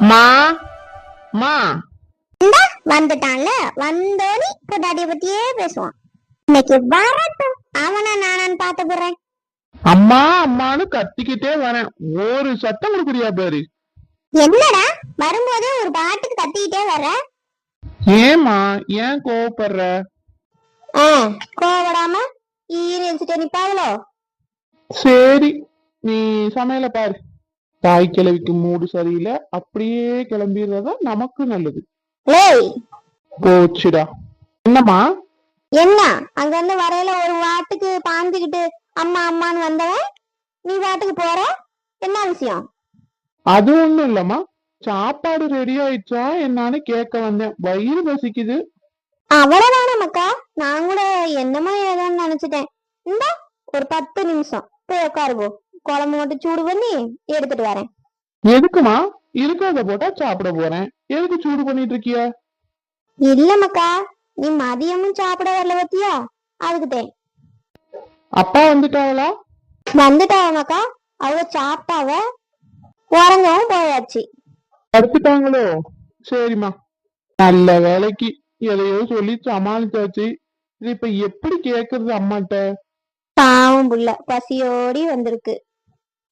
மா மா. இந்தா வந்துட்டான்ல. வந்தோனி பொண்டாட்டிய பத்தியே பேசுவான். இன்னைக்கு வரட்டும். அவனா நானான்னு பாத்து போறேன் அம்மா அம்மான்னு கத்திக்கிட்டே வரேன். ஒரு சத்தம் கொடுக்குறியா பாரு? என்னடா? வரும்போதே ஒரு பாட்டுக்கு கத்திக்கிட்டே வர்ற? ஏமா ஏன் கோவப்படுற? ஆ, கோவப்படாம ஈர வச்சுட்டு நிப்பாவளோ? சரி நீ சமையல பாரு. தாய் கிழவிக்கு மூடு சரியில்லை அப்படியே கிளம்பிடுறதா நமக்கு நல்லது. போச்சுடா. என்னம்மா? என்ன? அங்க இருந்து வரையில ஒரு வாட்டுக்கு பாஞ்சுக்கிட்டு அம்மா அம்மான்னு வந்தவன்? நீ வாட்டுக்கு போற? என்ன விஷயம்? அது ஒண்ணும் இல்லம்மா. சாப்பாடு ரெடி ஆயிடுச்சா என்னன்னு கேட்க வந்தேன். வயிறு பசிக்குது. அவ்வளவுதான மக்கா நான் கூட என்னமோ ஏதோன்னு நினைச்சிட்டேன். இந்த ஒரு பத்து நிமிஷம். போய் உட்காருவோம் குழம்பு மட்டும் சூடு பண்ணி எடுத்துட்டு வரேன். எதுக்குமா? இருக்கிறத போட்டா சாப்பிட போறேன். எதுக்கு சூடு பண்ணிட்டு இருக்கிய? இல்ல மக்கா நீ மதியமும் சாப்பிட வரல பத்தியா? அதுக்குதேன் அப்பா வந்துட்டாங்களா வந்துட்டாவ மக்கா? அவங்க சாப்பிட்டாவ உறங்கவும் போயாச்சு. படுத்துட்டாங்களோ? சரிம்மா. நல்ல வேலைக்கு எதையோ சொல்லி சமாளிச்சாச்சு. இது இப்ப எப்படி கேக்குறது அம்மாட்ட? பாவம் புள்ள பசியோடி வந்திருக்கு.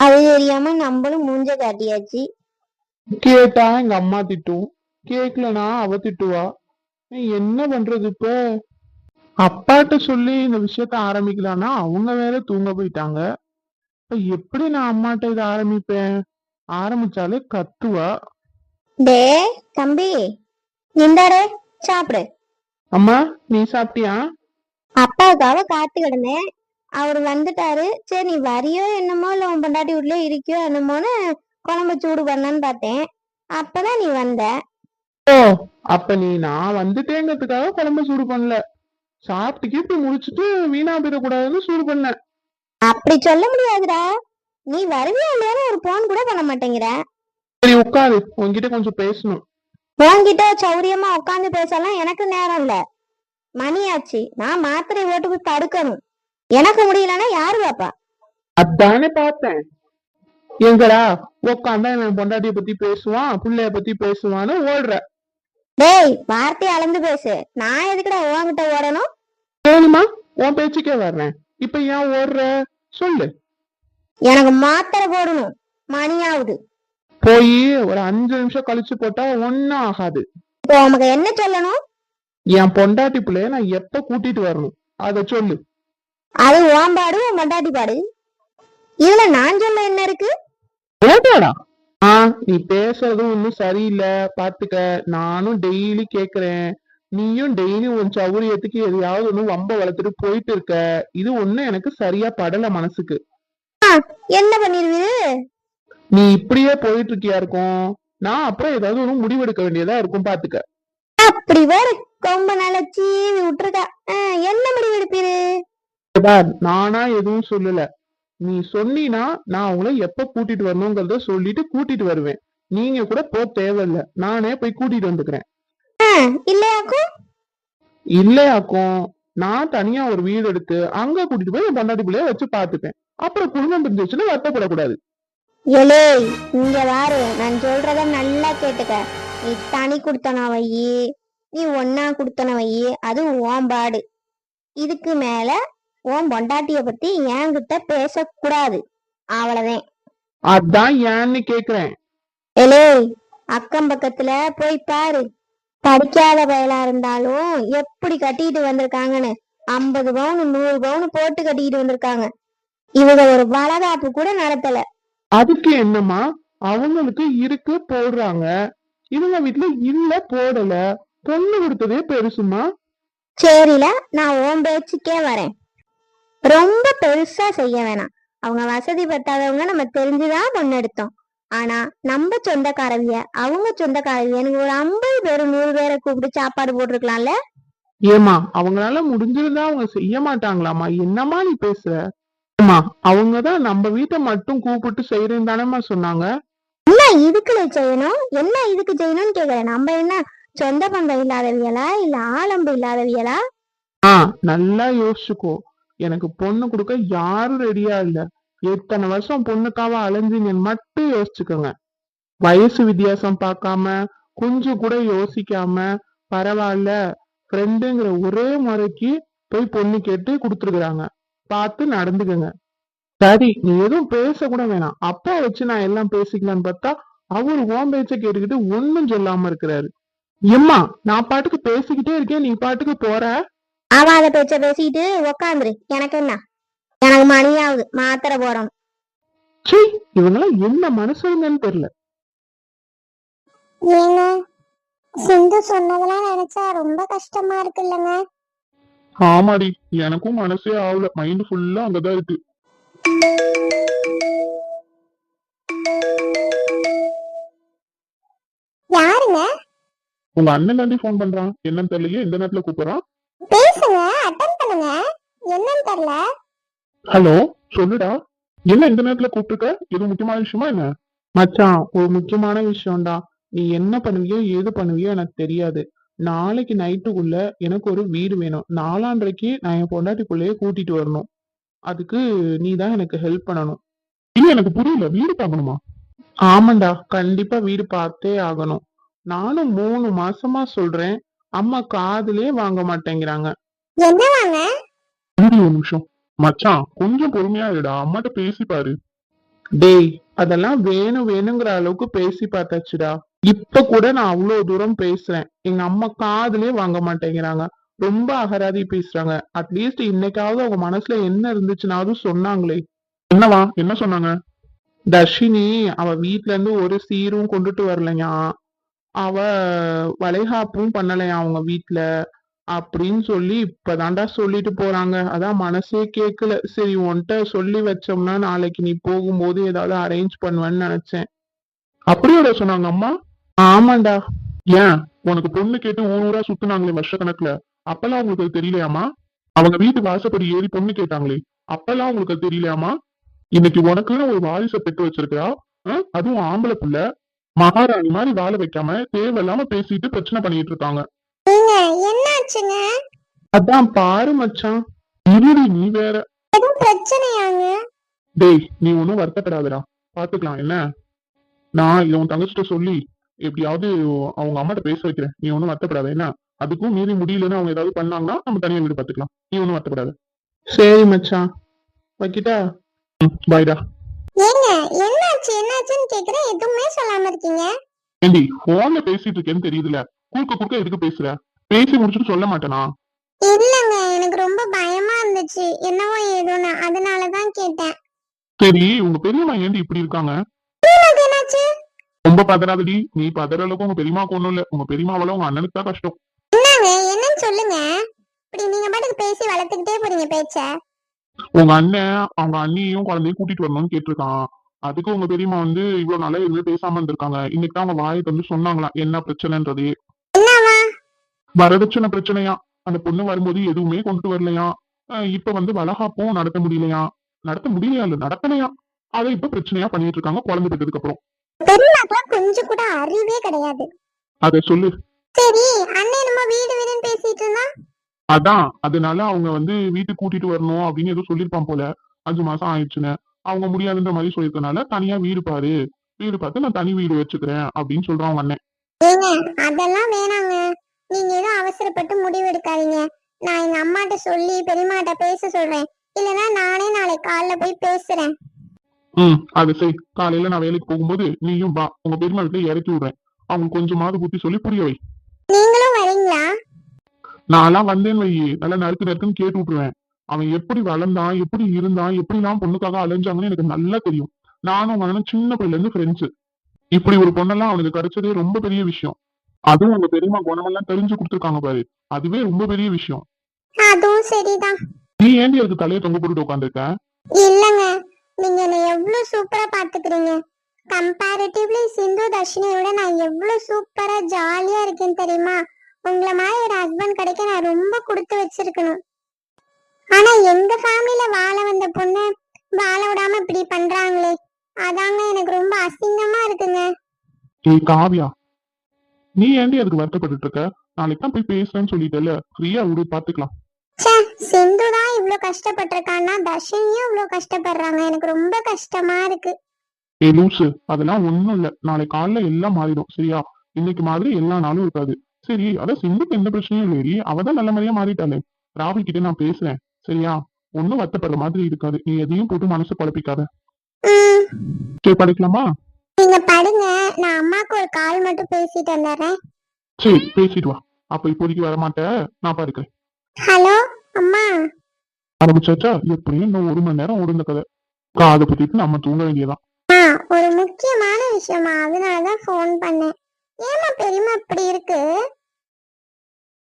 அது தெரியாம நம்மளும் மூஞ்ச காட்டியாச்சு. கேட்டா எங்க அம்மா திட்டும். கேக்கலனா அவ திட்டுவா. என்ன பண்றது இப்ப? அப்பாட்ட சொல்லி இந்த விஷயத்த ஆரம்பிக்கலாம்னா அவங்க வேற தூங்க போயிட்டாங்க. இப்ப எப்படி நான் அம்மாட்ட இதை ஆரம்பிப்பேன்? ஆரம்பிச்சாலே கத்துவா. டே தம்பி இந்தாடே சாப்பிடு. அம்மா நீ சாப்பிட்டியா? அப்பாவுக்காக காத்து கிடந்தேன். அவர் வந்துட்டாரு. சரி நீ வரியோ என்னமோ இல்ல உன் பொண்டாட்டி வீட்லயே இருக்கியோ என்னமோன்னு குழம்பு சூடு பண்ணான்னு பார்த்தேன். அப்பதான் நீ வந்த. ஓ அப்ப நீ நான் வந்துட்டேங்கிறதுக்காக குழம்பு சூடு பண்ணல. சாப்பிட்டு கீப்பிட்டு முடிச்சிட்டு வீணா போயிடக்கூடாதுன்னு சூடு பண்ணேன் அப்படி சொல்ல முடியாதுடா. நீ வருவியா இல்லையான்னு ஒரு போன் கூட பண்ண மாட்டேங்கிற. சரி உட்காரு. உன்கிட்ட கொஞ்சம் பேசணும். உன்கிட்ட சௌரியமா உட்காந்து பேசலாம் எனக்கு நேரம் இல்ல. மணியாச்சு நான் மாத்திரை போட்டு போய் படுக்கணும் எனக்கு முடியலன்னா யாரு பாப்பா? அதானே பார்த்தேன் எங்கடா உட்காந்தா என் பொண்டாட்டிய பத்தி பேசுவான் புள்ளைய பத்தி பேசுவான்னு ஓடுற. டேய் வார்த்தை அளந்து பேசு. நான் எதுக்குடா உன்கிட்ட ஓடணும்? சரிம்மா உன் பேச்சுக்கே வர்றேன். இப்ப ஏன் ஓடுற? சொல்லு. எனக்கு மாத்திரை போடணும். மணி ஆகுது போய் ஒரு அஞ்சு நிமிஷம் கழிச்சு போட்டா ஒன்னும் ஆகாது. இப்போ உனக்கு என்ன சொல்லணும்? என் பொண்டாட்டி பிள்ளைய நான் எப்ப கூட்டிட்டு வரணும்? அத சொல்லு. அது ஓம்பாடு உன் பொண்டாட்டி பாடு. இதுல நான் சொல்ல என்ன இருக்கு? ஏதாடா ஆ நீ பேசுறதும் ஒன்னும் சரியில்லை. பாத்துக்க நானும் டெய்லி கேக்குறேன். நீயும் டெய்லி உன் சௌரியத்துக்கு எதையாவது ஒண்ணு வம்ப வளர்த்துட்டு போயிட்டு இருக்க. இது ஒண்ணும் எனக்கு சரியா படல மனசுக்கு. என்ன பண்ணிருவீரு நீ இப்படியே போயிட்டு இருக்கியா இருக்கும்? நான் அப்புறம் ஏதாவது ஒண்ணு முடிவெடுக்க வேண்டியதா இருக்கும் பாத்துக்க. அப்படி வேறு கொம்ப நல்லா சீவி விட்டுருக்கா. என்ன முடிவு எடுப்பீரு பார், நானா எதுவும் சொல்லல. நீ சொன்னீனா நான் உங்களை எப்ப கூட்டிட்டு வரணுங்கிறத சொல்லிட்டு கூட்டிட்டு வருவேன். நீங்க கூட போ தேவையில்ல. நானே போய் கூட்டிட்டு வந்துக்கிறேன். இல்லையாக்கும் இல்லையாக்கும் நான் தனியா ஒரு வீடு எடுத்து அங்க கூட்டிட்டு போய் என் பொண்டாட்டி பிள்ளைய வச்சு பாத்துப்பேன். அப்புறம் குடும்பம் பிரிஞ்சிச்சுன்னு வருத்தப்படக்கூடாது. எலே இங்க வாரு நான் சொல்றத நல்லா கேட்டுக்க. நீ தனி குடுத்தன வையி நீ ஒன்னா குடுத்தன வையி அது ஓன் பாடு இதுக்கு மேல உன் பொண்டாட்டிய பத்தி என்கிட்ட பேசக்கூடாது. அவ்வளவுதான். அதான் ஏன்னு கேக்குறேன். எலே அக்கம் பக்கத்துல போய் பாரு. படிக்காத பயலா இருந்தாலும் எப்படி கட்டிட்டு வந்திருக்காங்கன்னு? ஐம்பது பவுன் நூறு பவுன் போட்டு கட்டிட்டு வந்திருக்காங்க. இவங்க ஒரு வளகாப்பு கூட நடத்தல. அதுக்கு என்னம்மா? அவங்களுக்கு இருக்கு போடுறாங்க. இவங்க வீட்டுல இல்ல போடல. பொண்ணு கொடுத்ததே பெருசுமா சரில நான் உன் பேச்சுக்கே வரேன். ரொம்ப பெருசா செய்ய வேணாம். அவங்க வசதி பத்தாதவங்க நம்ம தெரிஞ்சுதான் பொண்ணு எடுத்தோம் ஆனா நம்ம சொந்தக்காரவிய அவங்க சொந்தக்காரவியன்னு ஒரு ஐம்பது பேர் நூறு பேரை கூப்பிட்டு சாப்பாடு போட்டிருக்கலாம்ல? ஏமா அவங்களால முடிஞ்சிருந்தா அவங்க செய்ய மாட்டாங்களாமா என்னம்மா நீ பேசுற? ஏமா அவங்கதான் நம்ம வீட்டை மட்டும் கூப்பிட்டு செய்யறேன்னு தானேம்மா சொன்னாங்க. என்ன இதுக்குள்ள செய்யணும்? என்ன இதுக்கு செய்யணும்னு கேக்குறேன் நம்ம என்ன சொந்த பந்தம் இல்லாதவியலா? இல்ல ஆலம்பு இல்லாதவியலா? ஆ நல்லா யோசிச்சுக்கோ. எனக்கு பொண்ணு கொடுக்க யாரும் ரெடியா இல்ல. எத்தனை வருஷம் பொண்ணுக்காக அலைஞ்சீங்கன்னு மட்டும் யோசிச்சுக்கோங்க. வயசு வித்தியாசம் பார்க்காம கொஞ்சம் கூட யோசிக்காம பரவாயில்ல ஃப்ரெண்டுங்கிற ஒரே முறைக்கு போய் பொண்ணு கேட்டு கொடுத்துருக்குறாங்க. பார்த்து நடந்துக்கங்க. சரி நீ எதுவும் பேச கூட வேணாம். அப்பா வச்சு நான் எல்லாம் பேசிக்கலான்னு பார்த்தா அவர் ஓம் பேச்ச கேட்டுக்கிட்டு ஒண்ணும் சொல்லாம இருக்கிறாரு. எம்மா நான் பாட்டுக்கு பேசிக்கிட்டே இருக்கேன். நீ பாட்டுக்கு போற? ஆவாத பேச்ச பேசிட்டு உக்காந்துரு. எனக்கு என்ன? எனக்கு மணி ஆகுது மாத்திரை போறோம் சீ இவங்கெல்லாம் என்ன மனுஷங்கன்னு தெரியல ஏங்க சிந்து சொன்னதெல்லாம் நினைச்சா ரொம்ப கஷ்டமா இருக்கு இல்லங்க ஆமாடி எனக்கும் மனசே ஆகல மைண்ட் ஃபுல்லா அங்கதான் இருக்கு. யாருங்க? உங்க அண்ணன் தாண்டி ஃபோன் பண்றான். என்னன்னு தெரியலையே? எந்த நேரத்துல கூப்பிடுறான்? பண்ணுங்க என்னன்னு தெரியல. ஹலோ சொல்லுடா. என்ன இந்த நேரத்துல கூப்பிட்டுருக்க? இது முக்கியமான விஷயமா என்ன? மச்சான் ஒரு முக்கியமான விஷயம்டா. நீ என்ன பண்ணுவியோ ஏது பண்ணுவியோ எனக்கு தெரியாது. நாளைக்கு நைட்டுக்குள்ள எனக்கு ஒரு வீடு வேணும். நாலாண்டரைக்கு நான் என் பொண்டாட்டிக்குள்ளேயே கூட்டிட்டு வரணும். அதுக்கு நீ தான் எனக்கு ஹெல்ப் பண்ணணும். இல்ல எனக்கு புரியல வீடு பார்க்கணுமா? ஆமாண்டா கண்டிப்பா வீடு பார்த்தே ஆகணும். நானும் மூணு மாசமா சொல்றேன். அம்மா காதுலயே வாங்க மாட்டேங்கிறாங்க. என்ன வாங்க ஒரு நிமிஷம். மச்சான் கொஞ்சம் பொறுமையா இருடா. அம்மாட்ட பேசி பாரு. டேய் அதெல்லாம் வேணும் வேணுங்கிற அளவுக்கு பேசி பார்த்தாச்சுடா. இப்ப கூட நான் அவ்வளவு தூரம் பேசுறேன். எங்க அம்மா காதுலயே வாங்க மாட்டேங்கிறாங்க. ரொம்ப அகராதி பேசுறாங்க. அட்லீஸ்ட் இன்னைக்காவது அவங்க மனசுல என்ன இருந்துச்சுனாவது சொன்னாங்களே. என்னவா? என்ன சொன்னாங்க? தர்ஷினி அவ வீட்ல இருந்து ஒரு சீரும் கொண்டுட்டு வரலையா அவ வளைகாப்பும் பண்ணலையா அவங்க வீட்ல. அப்படின்னு சொல்லி இப்பதான்டா சொல்லிட்டு போறாங்க. அதான் மனசே கேக்கல. சரி உன்கிட்ட சொல்லி வச்சோம்னா நாளைக்கு நீ போகும்போது ஏதாவது அரேஞ்ச் பண்ணுவேன்னு நினைச்சேன். அப்படியோட சொன்னாங்க அம்மா? ஆமாண்டா. ஏன்? உனக்கு பொண்ணு கேட்டு ஊனூரா சுத்துனாங்களே வருஷ அப்பெல்லாம் உங்களுக்கு அது தெரியலையாமா அவங்க வீட்டு வாசப்படி ஏறி பொண்ணு கேட்டாங்களே. அப்பெல்லாம் உங்களுக்கு அது தெரியலையாமா இன்னைக்கு உனக்குன்னு ஒரு வாரிசை பெற்று வச்சிருக்கா அதுவும் ஆம்பளை புள்ள. மகாராணி மாதிரி வாழ வைக்காம தேவையில்லாம பேசிட்டு பிரச்சனை பண்ணிட்டு இருக்காங்க. என்னாச்சுங்க? அதான் பாரு மச்சான். இருடி நீ வேற. எதுவும் பிரச்சனையாங்க? டேய் நீ ஒன்னும் வருத்தப்படாதடா. பாத்துக்கலாம் என்ன? நான் இதை உன் தங்கச்சிட்ட சொல்லி எப்படியாவது அவங்க அம்மாட்ட பேச வைக்கிறேன். நீ ஒன்னும் வருத்தப்படாத என்ன? அதுக்கும் மீறி முடியலன்னு அவங்க ஏதாவது பண்ணாங்கன்னா நம்ம தனியா வீடு பாத்துக்கலாம். நீ ஒன்னும் வருத்தப்படாத. சரி மச்சான். வைக்கிட்டா? பாய்டா ஏங்க என்னாச்சு என்னாச்சுன்னு கேக்குறேன் எதுவுமே சொல்லாம இருக்கீங்க? ஏண்டி போன்ல பேசிட்டு இருக்கேன்னு தெரியுதுல. குறுக்க குறுக்க எதுக்கு பேசுற? பேசி முடிச்சுட்டு சொல்ல மாட்டேனா? இல்லங்க எனக்கு ரொம்ப பயமா இருந்துச்சு. என்னவோ ஏதோன்னு. அதனாலதான் கேட்டேன். சரி உங்க பெரியம்மா ஏண்டி இப்படி இருக்காங்க? ரொம்ப பதறாதடி. நீ பதற அளவுக்கு உங்க பெரியமாக்கு ஒண்ணும் இல்ல. உங்க பெரியமாவில உங்க அண்ணனுக்கு தான் கஷ்டம். என்னங்க என்னன்னு சொல்லுங்க. இப்படி நீங்க பாட்டுக்கு பேசி வளர்த்துக்கிட்டே போறீங்க பேச்ச. உங்க அண்ணன் அவங்க அண்ணியும் குழந்தையும் கூட்டிட்டு வரணும்னு கேட்டிருக்கான். அதுக்கு உங்க பெரியம்மா வந்து இவ்வளவு நாளா எதுவுமே பேசாம இருந்திருக்காங்க. இன்னைக்கு தான் அவங்க வாயை வந்து சொன்னாங்களாம் என்ன பிரச்சனைன்றது. வரதட்சணை பிரச்சனையா? அந்த பொண்ணு வரும்போது எதுவுமே கொண்டு வரலையா? இப்ப வந்து வளகாப்பும் நடத்த முடியலையா? நடத்த முடியலையா இல்ல நடத்தலையா அதை இப்ப பிரச்சனையா பண்ணிட்டு இருக்காங்க குழந்தை பெற்றதுக்கு அப்புறம். பெரியமாக்கெல்லாம் கொஞ்சம் கூட அறிவே கிடையாது. அதை சொல்லு. சரி அண்ணன் நம்ம வீடு வீடுன்னு பேசிட்டு இருந்தா அதான் அதனால அவங்க வந்து வீட்டுக்கு கூட்டிட்டு வரணும் அப்படின்னு ஏதோ சொல்லியிருப்பான் போல. அஞ்சு மாசம் ஆயிடுச்சுன்னு. அவங்க முடியாதுன்ற மாதிரி சொல்லியிருக்கனால தனியா வீடு பாரு. வீடு பார்த்து நான் தனி வீடு வச்சுக்கிறேன் அப்படின்னு சொல்றான் அவங்க அண்ணன். அதெல்லாம் வேணாங்க. நீங்க ஏதோ அவசரப்பட்டு முடிவு எடுக்காதீங்க. நான் எங்க அம்மாட்ட சொல்லி பெரியம்மாட்ட பேச சொல்றேன். இல்லனா நானே நாளைக்கு காலைல போய் பேசுறேன். ம் அது சரி. காலையில நான் வேலைக்கு போகும்போது நீயும் வா. உங்க பெரியம்மா வீட்டுல இறக்கி விடுறேன். அவங்க கொஞ்சமாவது புத்தி சொல்லி புரிய வை. நீங்களும் வரீங்களா? நான்லாம் வந்தேன்னு வை. நல்லா நறுக்கு நறுக்குன்னு கேட்டு விட்டுருவேன். அவன் எப்படி வளர்ந்தான் எப்படி இருந்தான் எப்படிலாம் பொண்ணுக்காக அலைஞ்சாங்கன்னு எனக்கு நல்லா தெரியும். நானும் அண்ணனும் சின்ன பிள்ளைல இருந்து ஃப்ரெண்ட்ஸ் இப்படி ஒரு பொண்ணெல்லாம் அவனுக்கு கிடைச்சதே ரொம்ப பெரிய விஷயம். அதுவும் உங்க பெரியம்மா குணமெல்லாம் தெரிஞ்சு கொடுத்துருக்காங்க பாரு. அதுவே ரொம்ப பெரிய விஷயம். அதுவும் சரிதான். நீ ஏண்டி அதுக்கு தலையை தொங்க போட்டுட்டு உட்காந்துருக்க இல்லங்க. நீங்க என்ன எவ்வளவு சூப்பரா பாத்துக்கிறீங்க கம்பேரிட்டிவ்லி சிந்து தர்ஷினியை விட நான் எவ்வளவு சூப்பரா ஜாலியா இருக்கேன் தெரியுமா? உங்களை மாதிரி ஒரு ஹஸ்பண்ட் கிடைக்க நான் ரொம்ப கொடுத்து வச்சிருக்கணும். ஆனா எங்க ஃபேமிலில வாழ வந்த பொண்ணு வாழ விடாம இப்படி பண்றாங்களே. அதாங்க எனக்கு ரொம்ப அசிங்கமா இருக்குங்க. ஏய் காவியா. நீ ஏண்டி அதுக்கு வருத்தப்பட்டுட்டு இருக்க நாளைக்கு தான் போய் பேசுறேன்னு சொல்லிட்டல ஃப்ரீயா விடு பாத்துக்கலாம். சிந்து தான் இவ்ளோ கஷ்டப்பட்டிருக்கான்னா தர்ஷினியும் இவ்ளோ கஷ்டப்படுறாங்க. எனக்கு ரொம்ப கஷ்டமா இருக்கு. ஏ லூசு அதெல்லாம் ஒண்ணும் இல்ல. நாளை காலைல எல்லாம் மாறிடும் சரியா? இன்னைக்கு மாதிரி எல்லா நாளும் இருக்காது. சரி அதான் சிந்துக்கு எந்த பிரச்சனையும் இல்லையே அவதான் நல்ல மாதிரியா மாறிட்டாளே. ராவி கிட்ட நான் பேசுறேன் சரியா? ஒண்ணும் வருத்தப்படுற மாதிரி இருக்காது. நீ எதையும் போட்டு மனசு குழப்பிக்காத. சரி படிக்கலாமா? நீங்க படுங்க. நான் அம்மாக்கு ஒரு கால் மட்டும் பேசிட்டு வந்துடுறேன். சரி பேசிட்டு வா. அப்ப இப்போதைக்கு வர மாட்டேன் நான் பாருக்கிறேன் ஹலோ அம்மா. ஆரம்பிச்சாச்சா? எப்படியும் இன்னும் ஒரு மணி நேரம் ஓடுந்த கதை. காதை பத்திட்டு நம்ம தூங்க வேண்டியதான் ஆ ஒரு முக்கியமான விஷயமா. அதனாலதான் ஃபோன் பண்ணேன். ஏமா பெரியம்மா இப்படி இருக்கு?